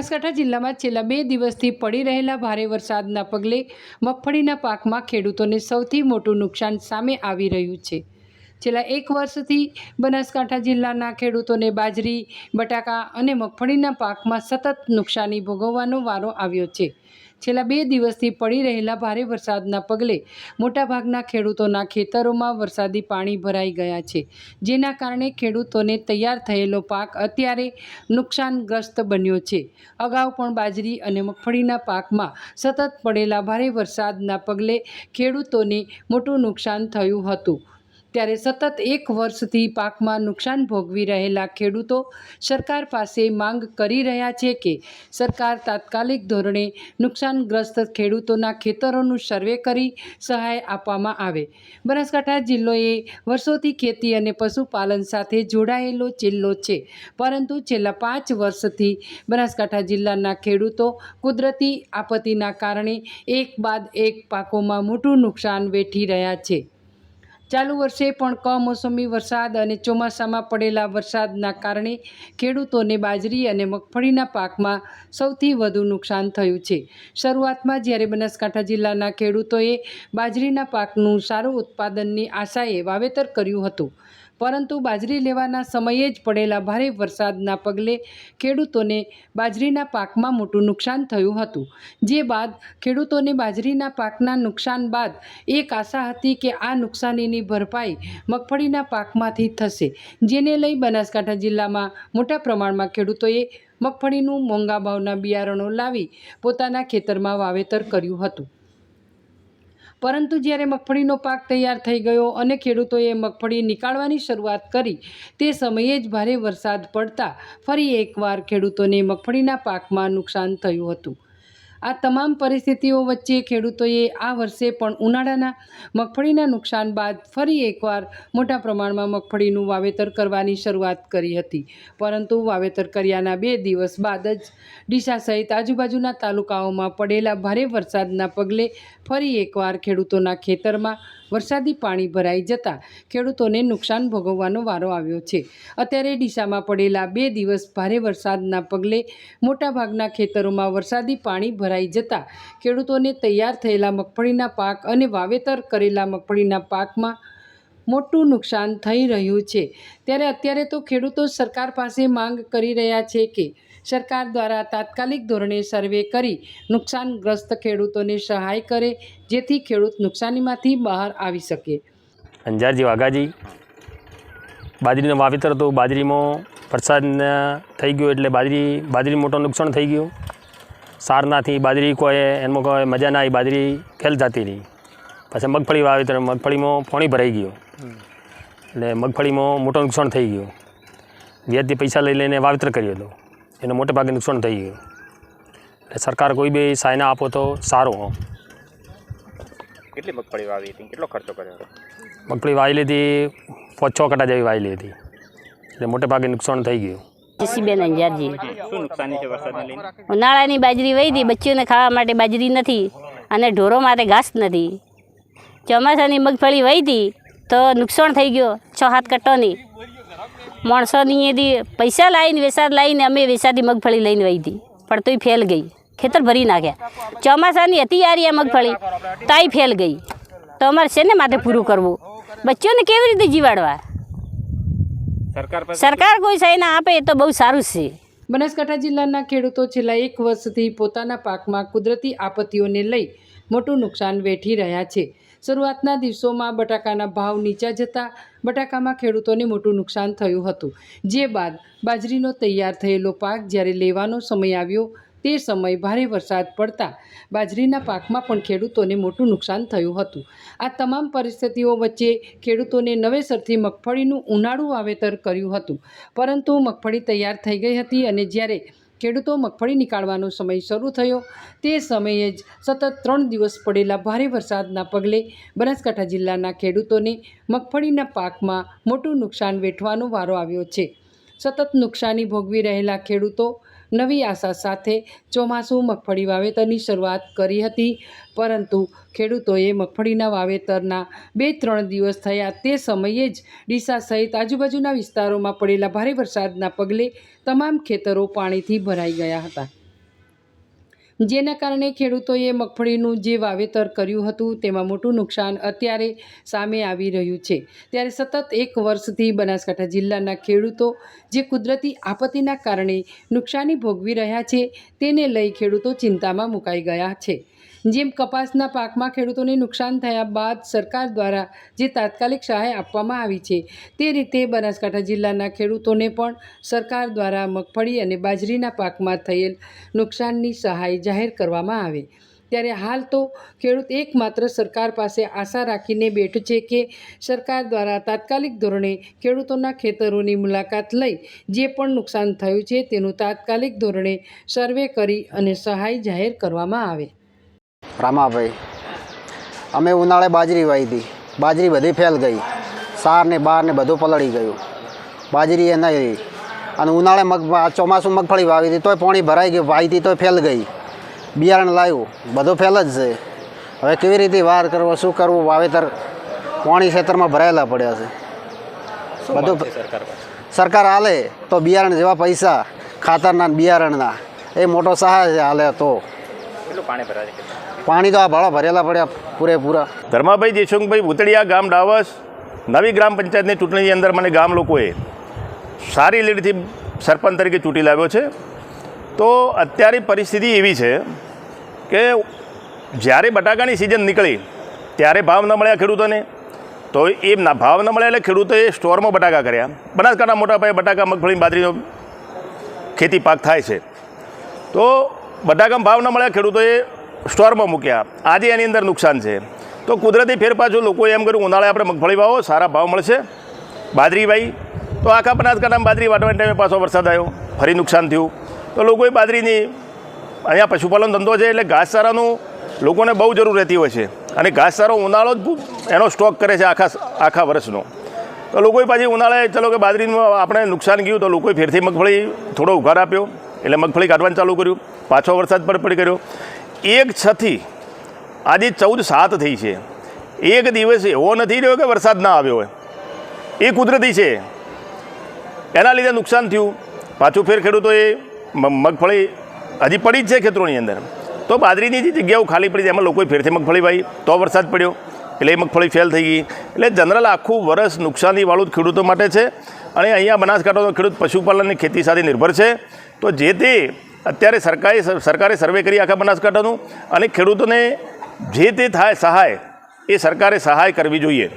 બનાસકાંઠા જિલ્લામાં છેલ્લા બે દિવસથી પડી રહેલા ભારે વરસાદના પગલે મગફળીના પાકમાં ખેડૂતોને સૌથી મોટું નુકસાન સામે આવી રહ્યું છે. છેલ્લા એક વર્ષથી બનાસકાંઠા જિલ્લાના ખેડૂતોને બાજરી, બટાકા અને મગફળીના પાકમાં સતત નુકસાની ભોગવવાનો વારો આવ્યો છે. છેલ્લા બે દિવસથી પડી રહેલા ભારે વરસાદના પગલે મોટાભાગના ખેડૂતોના ખેતરોમાં વરસાદી પાણી ભરાઈ ગયા છે. જેના કારણે ખેડૂતોને તૈયાર થયેલો પાક અત્યારે નુકસાનગ્રસ્ત બન્યો છે. અગાઉ પણ બાજરી અને મગફળીના પાકમાં સતત પડેલા ભારે વરસાદના પગલે ખેડૂતોને મોટું નુકસાન થયું હતું. ત્યારે સતત એક વર્ષથી પાકમાં નુકસાન ભોગવી રહેલા ખેડૂતો સરકાર પાસે માંગ કરી રહ્યા છે કે સરકાર તાત્કાલિક ધોરણે નુકસાનગ્રસ્ત ખેડૂતોના ખેતરોનું સર્વે કરી સહાય આપવામાં આવે. બનાસકાંઠા જિલ્લોએ વર્ષોથી ખેતી અને પશુપાલન સાથે જોડાયેલો જિલ્લો છે. પરંતુ છેલ્લા પાંચ વર્ષથી બનાસકાંઠા જિલ્લાના ખેડૂતો કુદરતી આપત્તિના કારણે એક બાદ એક પાકોમાં મોટું નુકસાન વેઠી રહ્યા છે. ચાલુ વર્ષે પણ કમોસમી વરસાદ અને ચોમાસામાં પડેલા વરસાદના કારણે ખેડૂતોને બાજરી અને મગફળીના પાકમાં સૌથી વધુ નુકસાન થયું છે. શરૂઆતમાં જ્યારે બનાસકાંઠા જિલ્લાના ખેડૂતોએ બાજરીના પાકનું સારું ઉત્પાદનની આશાએ વાવેતર કર્યું હતું, પરંતુ બાજરી લેવાના સમયે જ પડેલા ભારે વરસાદના પગલે ખેડૂતોને બાજરીના પાકમાં મોટું નુકસાન થયું હતું. જે બાદ ખેડૂતોને બાજરીના પાકના નુકસાન બાદ એક આશા હતી કે આ નુકસાનીની ભરપાઈ મગફળીના પાકમાંથી થશે. જેને લઈ બનાસકાંઠા જિલ્લામાં મોટા પ્રમાણમાં ખેડૂતોએ મગફળીનું મોંઘા ભાવના બિયારણો લાવી પોતાના ખેતરમાં વાવેતર કર્યું હતું. પરંતુ જ્યારે મગફળીનો પાક તૈયાર થઈ ગયો અને ખેડૂતોએ મગફળી નીકાળવાની શરૂઆત કરી, તે સમયે જ ભારે વરસાદ પડતા ફરી એકવાર ખેડૂતોને મગફળીના પાકમાં નુકસાન થયું હતું. આ તમામ પરિસ્થિતિઓ વચ્ચે ખેડૂતોએ આ વર્ષે પણ ઉનાળાના મગફળીના નુકસાન બાદ ફરી એકવાર મોટા પ્રમાણમાં મગફળીનું વાવેતર કરવાની શરૂઆત કરી હતી. પરંતુ વાવેતર કર્યાના બે દિવસ બાદ જ ડીસા સહિત આજુબાજુના તાલુકાઓમાં પડેલા ભારે વરસાદના પગલે ફરી એકવાર ખેડૂતોના ખેતરમાં વરસાદી પાણી ભરાઈ જતાં ખેડૂતોને નુકસાન ભોગવવાનો વારો આવ્યો છે. અત્યારે ડીસામાં પડેલા બે દિવસ ભારે વરસાદના પગલે મોટાભાગના ખેતરોમાં વરસાદી પાણી ભરાઈ જતાં ખેડૂતોને તૈયાર થયેલા મગફળીના પાક અને વાવેતર કરેલા મગફળીના પાકમાં મોટું નુકસાન થઈ રહ્યું છે. ત્યારે અત્યારે તો ખેડૂતો સરકાર પાસે માંગ કરી રહ્યા છે કે સરકાર દ્વારા તાત્કાલિક ધોરણે સર્વે કરી નુકસાનગ્રસ્ત ખેડૂતોને સહાય કરે જેથી ખેડૂત નુકસાનીમાંથી બહાર આવી શકે. અંજારજી વાઘાજી બાજરીનું વાવેતર હતું. બાજરીમાં વરસાદ થઈ ગયો એટલે બાજરી બાજરી મોટું નુકસાન થઈ ગયું. સારનાથી બાજરી કોઈ એમાં કોઈ મજા ના આવી. બાજરી ફેલ જતી રહી. પછી મગફળી વાવેતર મગફળીમાં પાણી ભરાઈ ગયું. એટલે મગફળીમાં મોટું નુકસાન થઈ ગયું. વ્યાજથી પૈસા લઈ લઈને વાવેતર કર્યું હતું. એને મોટે ભાગે નુકસાન થઈ ગયું. એટલે સરકાર કોઈ બી સાયના આપો તો સારું કેટલી મગફળી વાવી હતી? કેટલો ખર્ચો કર્યો મગફળી વાવી લીધી પાંચ છ કટા જેવી વાવી લીધી. એટલે મોટે ભાગે નુકસાન થઈ ગયું. જસીબેન અંજારજી શું નુકસાની છે વરસાદને લઈને? ઉનાળાની બાજરી વહી હતી બચ્ચીઓને ખાવા માટે બાજરી નથી અને ઢોરો માટે ઘાસ નથી. ચોમાસાની મગફળી વહી હતી તો નુકસાન થઈ ગયો છ હાથ કટ્ટોની. માણસોની એથી પૈસા લાવીને વેસાદ લાવીને અમે વેસાદી મગફળી લઈને વહી હતી. પણ તોય ફેલ ગઈ. ખેતર ભરી નાખ્યા. ચોમાસાની હતી યારી આ મગફળી તાય ફેલ ગઈ. તો અમારે શેને માથે પૂરું કરવું? બચ્ચોને કેવી રીતે જીવાડવા? સરકાર કોઈ સહાય આપે તો બહુ સારું છે. બનાસકાંઠા જિલ્લાના ખેડૂતો છેલ્લા એક વર્ષથી પોતાના પાકમાં કુદરતી આપત્તિઓને લઈ મોટું નુકસાન વેઠી રહ્યા છે. શરૂઆતના દિવસોમાં બટાકાના ભાવ નીચા જતાં બટાકામાં ખેડૂતોને મોટું નુકસાન થયું હતું. જે બાદ બાજરીનો તૈયાર થયેલો પાક જ્યારે લેવાનો સમય આવ્યો, તે સમય ભારે વરસાદ પડતા બાજરીના પાકમાં પણ ખેડૂતોને મોટું નુકસાન થયું હતું. આ તમામ પરિસ્થિતિઓ વચ્ચે ખેડૂતોને નવેસરથી મગફળીનું ઉનાળું વાવેતર કર્યું હતું. પરંતુ મગફળી તૈયાર થઈ ગઈ હતી અને જ્યારે ખેડૂતો મગફળી નીકાળવાનો સમય શરૂ થયો. તે સમયે જ સતત ત્રણ દિવસ પડેલા ભારે વરસાદના પગલે બનાસકાંઠા જિલ્લાના ખેડૂતોને મગફળીના પાકમાં મોટું નુકસાન વેઠવાનો વારો આવ્યો છે. સતત નુકસાની ભોગવી રહેલા ખેડૂતો નવી આશા સાથે ચોમાસું મગફળી વાવેતરની શરૂઆત કરી હતી. પરંતુ ખેડૂતોએ મગફળીના વાવેતરના બે ત્રણ દિવસ થયા તે સમયે જ ડીસા સહિત આજુબાજુના વિસ્તારોમાં પડેલા ભારે વરસાદના પગલે તમામ ખેતરો પાણીથી ભરાઈ ગયા હતા. જેના કારણે ખેડૂતોએ મગફળીનું જે વાવેતર કર્યું હતું તેમાં મોટું નુકસાન અત્યારે સામે આવી રહ્યું છે. ત્યારે સતત એક વર્ષથી બનાસકાંઠા જિલ્લાના ખેડૂતો જે કુદરતી આપત્તિના કારણે નુકસાની ભોગવી રહ્યા છે, તેને લઈ ખેડૂતો ચિંતામાં મુકાઈ ગયા છે. જેમ કપાસના પાકમાં ખેડૂતોને નુકસાન થયા બાદ સરકાર દ્વારા જે તાત્કાલિક સહાય આપવામાં આવી છે, તે રીતે બનાસકાંઠા જિલ્લાના ખેડૂતોને પણ સરકાર દ્વારા મગફળી અને બાજરીના પાકમાં થયેલ નુકસાનની સહાય જાહેર કરવામાં આવે. ત્યારે હાલ તો ખેડૂત એકમાત્ર સરકાર પાસે આશા રાખીને બેઠો છે કે સરકાર દ્વારા તાત્કાલિક ધોરણે ખેડૂતોના ખેતરોની મુલાકાત લઈ જે પણ નુકસાન થયું છે તેનું તાત્કાલિક ધોરણે સર્વે કરી અને સહાય જાહેર કરવામાં આવે. રામાભાઈ અમે ઉનાળે બાજરી વાવી હતી. બાજરી બધી ફેલ ગઈ. સાર ને બાર ને બધું પલળી ગયું. બાજરી એ નહીં. રહી અને ઉનાળે મગ ચોમાસું મગફળી વાવી હતી તોય પાણી ભરાઈ ગયું વાવી હતી તોય ફેલ ગઈ. બિયારણ લાવ્યું બધું ફેલ જ છે. હવે કેવી રીતે વાર કરવો શું કરવું વાવેતર પાણી ક્ષેત્રમાં ભરાયેલા પડ્યા છે. બધું સરકાર હાલે તો બિયારણ જેવા પૈસા ખાતરના બિયારણના. એ મોટો સહાય છે હાલે તો. પાણી ભરાય છે પાણી તો આ ભાડા ભરેલા પડ્યા પૂરેપૂરા. ધર્માભાઈ દેશોંગભાઈ ભૂતળિયા ગામ ડાવસ નવી ગ્રામ પંચાયતની ચૂંટણીની અંદર મને ગામ લોકોએ સારી લીડથી સરપંચ તરીકે ચૂંટી લાવ્યો છે. તો અત્યારે પરિસ્થિતિ એવી છે કે જ્યારે બટાકાની સિઝન નીકળી ત્યારે ભાવ ન મળ્યા ખેડૂતોને. તો એ ભાવ ન મળે એટલે ખેડૂતોએ સ્ટોરમાં બટાકા કર્યા. બનાસકાંઠા મોટા પાયે બટાકા મગફળી બાજરીનો ખેતી પાક થાય છે. તો બટાકામાં ભાવ ન મળ્યા, ખેડૂતોએ સ્ટોરમાં મૂક્યા. આજે એની અંદર નુકસાન છે. તો કુદરતી ફેર પાછું લોકોએ એમ કર્યું, ઉનાળે આપણે મગફળી વાવો, સારા ભાવ મળશે. બાજરી વાઈ તો આખા બનાસકાંઠામાં બાજરી વાટવાના ટાઈમે પાછો વરસાદ આવ્યો. ફરી નુકસાન થયું. તો લોકોએ બાજરીની, અહીંયા પશુપાલન ધંધો છે એટલે ઘાસચારાનું લોકોને બહુ જરૂર રહેતી હોય છે. અને ઘાસચારો ઉનાળો જ એનો સ્ટોક કરે છે આખા આખા વર્ષનો. તો લોકોએ પાછી ઉનાળે, ચલો કે બાજરીનું આપણે નુકસાન ગયું, તો લોકોએ ફેરથી મગફળી થોડો ઉઘાર આપ્યો. એટલે મગફળી કાઢવાનું ચાલુ કર્યું. પાછો વરસાદ પર પડી કર્યો એક છથી આજે ચૌદ સાત થઈ છે. એક દિવસ એવો નથી રહ્યો કે વરસાદ ના આવ્યો હોય. એ કુદરતી છે. એના લીધે નુકસાન થયું. પાછું ફેર ખેડૂતોએ મગફળી હજી પડી જ છે ખેતરોની અંદર. તો બાજરીની જે જગ્યાઓ ખાલી પડી એમાં લોકોએ ફેરથી મગફળી વાવી. તો વરસાદ પડ્યો. એટલે એ મગફળી ફેલ થઈ ગઈ. એટલે જનરલ આખું વર્ષ નુકસાનીવાળું જ ખેડૂતો માટે છે. અને અહીંયા બનાસકાંઠાનો ખેડૂત પશુપાલનની ખેતી સાથે નિર્ભર છે. તો જે તે અત્યારે સરકારે સરકારે સર્વે કરી આખા બનાસકાંઠાનું અને ખેડૂતોને જે તે થાય, સહાય, એ સરકારે સહાય કરવી જોઈએ.